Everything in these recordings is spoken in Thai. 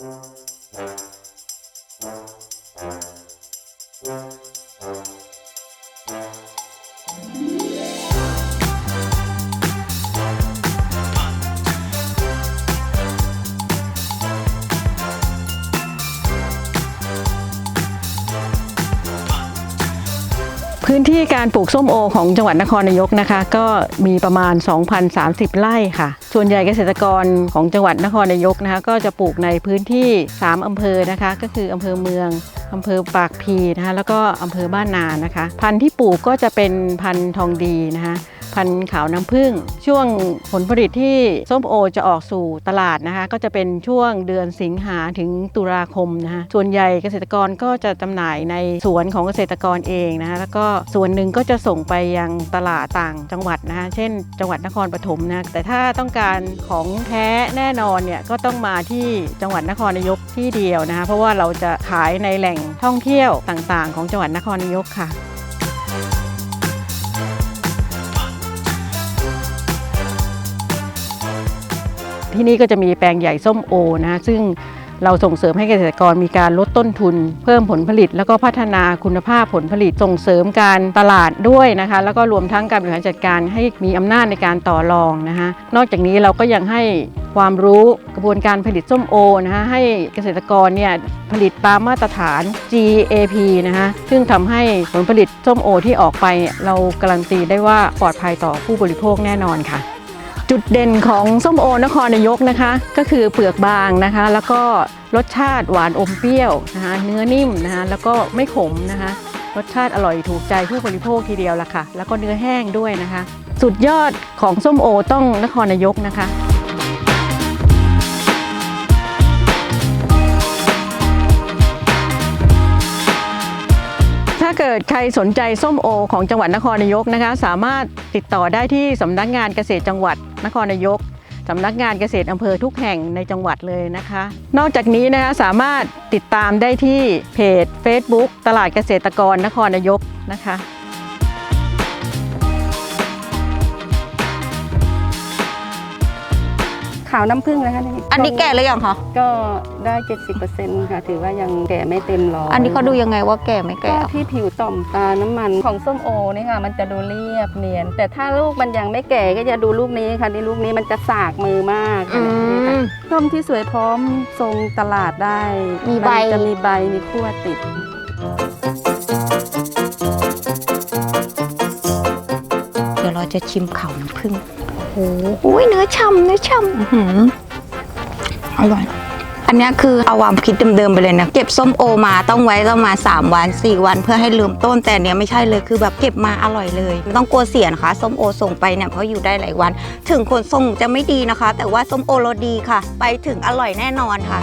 Música พื้นที่การปลูกส้มโอของจังหวัดนครนายกนะคะ ก็มีประมาณ 2,030 ไร่ค่ะ ส่วนใหญ่เกษตรกรของจังหวัดนครนายกนะคะ ก็จะปลูกในพื้นที่ 3 อำเภอนะคะ ก็คืออำเภอเมืองอำเภอปากพีนะคะ แล้วก็อำเภอบ้านนานะคะ พันธุ์ที่ปลูกก็จะเป็นพันธุ์ทองดีนะคะ พันธุ์ขาวน้ำผึ้งช่วงผลผลิตที่ส้มโอจะออกสู่ตลาดนะคะก็จะเป็นช่วงเดือนสิงหาถึงตุลาคมนะคะส่วนใหญ่เกษตรกรก็จะจำหน่ายในสวนของเกษตรกรเองนะคะแล้วก็ส่วนหนึ่งก็จะส่งไปยังตลาดต่างจังหวัดนะคะเช่น จังหวัดนครปฐมนะแต่ถ้าต้องการของแท้แน่นอนเนี่ยก็ต้องมาที่จังหวัดนครนายกที่เดียวนะคะเพราะว่าเราจะขายในแหล่งท่องเที่ยวต่างๆ ของจังหวัดนครนายกค่ะ ที่นี่ก็จะมีแปลงใหญ่ส้มโอนะคะซึ่งเราส่งเสริมให้เกษตรกรมีการลดต้นทุน เพิ่มผลผลิต แล้วก็พัฒนาคุณภาพผลผลิตส่งเสริมการตลาดด้วยนะคะ แล้วก็รวมทั้งการบริหารจัดการให้มีอำนาจในการต่อรองนะคะ นอกจากนี้เราก็ยังให้ความรู้กระบวนการผลิตส้มโอนะคะให้เกษตรกรเนี่ยผลิตตามมาตรฐาน GAP นะคะซึ่งทำให้ผลผลิตส้มโอที่ออกไป เราการันตีได้ว่าปลอดภัยต่อผู้บริโภคแน่นอนค่ะ จุดเด่นของส้มโอนครนายกนะคะ ก็คือเปลือกบางนะคะ แล้วก็รสชาติหวานอมเปรี้ยวนะคะเนื้อนิ่มนะคะแล้วก็ไม่ขมนะคะรสชาติอร่อยถูกใจผู้บริโภคทีเดียวละค่ะ แล้วก็เนื้อแห้งด้วยนะคะ สุดยอดของส้มโอต้องนครนายกนะคะ กิดใครสนใจส้มโอของจังหวัดนครนายกนะคะ สามารถติดต่อได้ที่สำนักงานเกษตรจังหวัดนครนายกสำนักงานเกษตรอำเภอทุกแห่งในจังหวัดเลยนะคะ นอกจากนี้นะคะสามารถติดตามได้ที่เพจ Facebook ตลาดเกษตรกรนครนายกนะคะ ขาวน้ำผึ้งนะคะนี่อันนี้แก่หรือยังคะก็ได้ 70%ค่ะ ถือว่ายังแก่ไม่เต็มร้อยอันนี้เขาดูยังไงว่าแก่ไม่ก็แก่อะที่ผิวต่อมตาน้ำมันของส้มโอนี่ค่ะ มันจะดูเรียบเนียน แต่ถ้าลูกมันยังไม่แก่ก็จะดูลูกนี้ค่ะนี่ลูกนี้มันจะสากมือมากอืนี่ค่ะมส้มที่สวยพร้อมทรงตลาดได้ มีใบนจะมีใบมีขั้วติด จะชิมเขาน้ำผึ้งโอ้โหเนื้อช่ำเนื้อช่ำอือร่อย อันนี้คือเอาความคิดเดิมๆไปเลยนะ เก็บส้มโอมาต้องไว้ประมาณ3วัน 4 วัน เพื่อให้ลืมต้นแต่อันเนี้ยไม่ใช่เลยคือแบบเก็บมาอร่อยเลยไม่ต้องกลัวเสียนะคะส้มโอส่งไปเนี่ยเพราะอยู่ได้หลายวัน ถึงคนส่งจะไม่ดีนะคะ แต่ว่าส้มโอเราดีค่ะ ไปถึงอร่อยแน่นอนค่ะ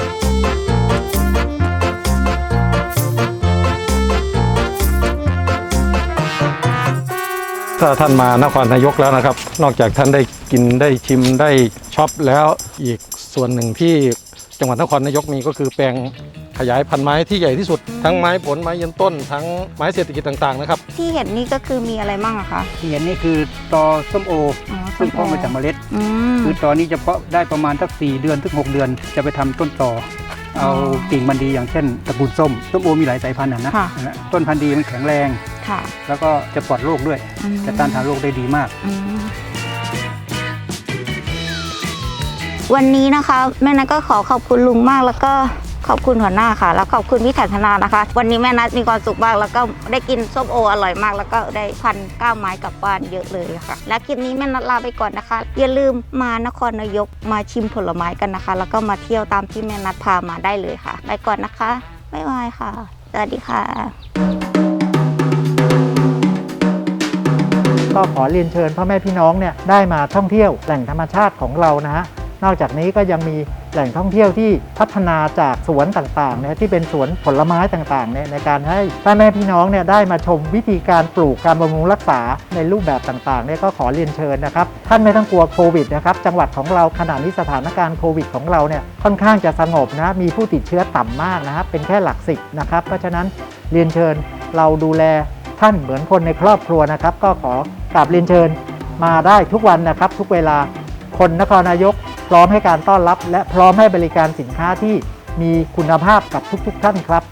ถ้าท่านมานครนายกแล้วนะครับ นอกจากท่านได้กินได้ชิมได้ช็อปแล้วอีกส่วนหนึ่งที่จังหวัดนครนายกมีก็คือแปลงขยายพันธุ์ไม้ที่ใหญ่ที่สุดทั้งไม้ผลไม้ยืนต้น ทั้งไม้เศรษฐกิจต่างๆนะครับ ที่เห็นนี่ก็คือมีอะไรบ้างอะคะที่เห็นนี่คือตอส้มโออ๋อซึ่งเพาะมาจากเมล็ด อืม คือตอนนี้จะเพาะได้ประมาณสักสี่เดือนถึงหกเดือน จะไปทำต้นต่อ เอาอ๋อกิ่งมันดีอย่างเช่นตระกูลส้ม ส้มโอมีหลายสายพันธุ์นะนะค่ะนะฮะต้นพันธุ์ดีมันแข็งแรง ค่ะ แล้วก็จะปลอดโรคด้วย อืม จะต้านทานโรคได้ดีมาก อืมวันนี้นะคะแม่นัทก็ขอขอบคุณลุงมากแล้วก็ขอบคุณหัวหน้าค่ะ แล้วขอบคุณพี่ถันธนานะคะ วันนี้แม่นัทมีความสุขมากแล้วก็ได้กินส้มโออร่อยมาก แล้วก็ได้พันก้าวไม้กลับบ้านเยอะเลยค่ะ และคลิปนี้แม่นัทลาไปก่อนนะคะ อย่าลืมมานครนายกมาชิมผลไม้กันนะคะ แล้วก็มาเที่ยวตามที่แม่นัทพามาได้เลยค่ะ ไปก่อนนะคะบ๊ายบายค่ะสวัสดีค่ะ ก็ขอเรียนเชิญพ่อแม่พี่น้องเนี่ยได้มาท่องเที่ยวแหล่งธรรมชาติของเรานะฮะนอกจากนี้ก็ยังมีแหล่งท่องเที่ยวที่พัฒนาจากสวนต่างๆนะที่เป็นสวนผลไม้ต่างๆเนี่ยในการให้พ่อแม่พี่น้องเนี่ยได้มาชมวิธีการปลูกการบำรุงรักษาในรูปแบบต่างๆเนี่ยก็ขอเรียนเชิญนะครับ ท่านไม่ต้องกลัวโควิดนะครับจังหวัดของเราขณะนี้สถานการณ์โควิดของเราเนี่ยค่อนข้างจะสงบนะมีผู้ติดเชื้อต่ำมากนะครับเป็นแค่หลักสิบนะครับเพราะฉะนั้นเรียนเชิญเราดูแล ท่านเหมือนคนในครอบครัวนะครับ ก็ขอกราบเรียนเชิญมาได้ทุกวันนะครับ ทุกเวลาคนนครนายก พร้อมให้การต้อนรับ และพร้อมให้บริการสินค้าที่มีคุณภาพกับทุก ๆ ท่านครับ